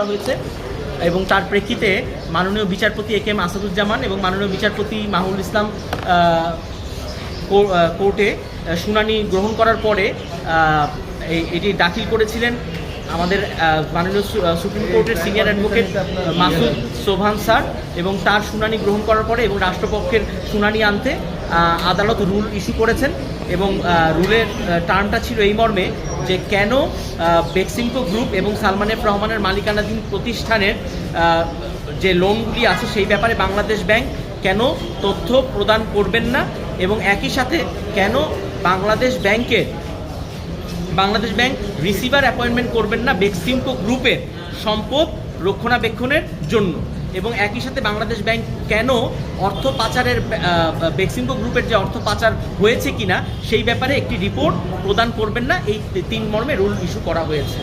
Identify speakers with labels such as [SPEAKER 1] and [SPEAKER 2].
[SPEAKER 1] হয়েছে এবং তার প্রেক্ষিতে মাননীয় বিচারপতি এ কে এম আসাদুজ্জামান এবং মাননীয় বিচারপতি মাহুল ইসলাম কোর্টে শুনানি গ্রহণ করার পরে এটি দাখিল করেছিলেন আমাদের মাননীয় সুপ্রিম কোর্টের সিনিয়র অ্যাডভোকেট মাসুদ সোভান স্যার এবং তার শুনানি গ্রহণ করার পরে এবং রাষ্ট্রপক্ষের শুনানি আনতে আদালত রুল ইস্যু করেছেন এবং রুলের টার্মটা ছিল এই মর্মে যে কেন বেক্সিমকো গ্রুপ এবং সালমানের রহমানের মালিকানাধীন প্রতিষ্ঠানের যে লোনগুলি আছে সেই ব্যাপারে বাংলাদেশ ব্যাংক কেন তথ্য প্রদান করবেন না এবং একই সাথে কেন বাংলাদেশ ব্যাংকের, বাংলাদেশ ব্যাংক রিসিভার অ্যাপয়েন্টমেন্ট করবেন না বেক্সিমকো গ্রুপের সম্পদ রক্ষণাবেক্ষণের জন্য। এবং একই সাথে বাংলাদেশ ব্যাংক কেন অর্থ পাচারের বেক্সিমকো গ্রুপের যে অর্থ পাচার হয়েছে কিনা সেই ব্যাপারে একটি রিপোর্ট প্রদান করবেন না। এই তিন মর্মে রুল ইস্যু করা হয়েছে।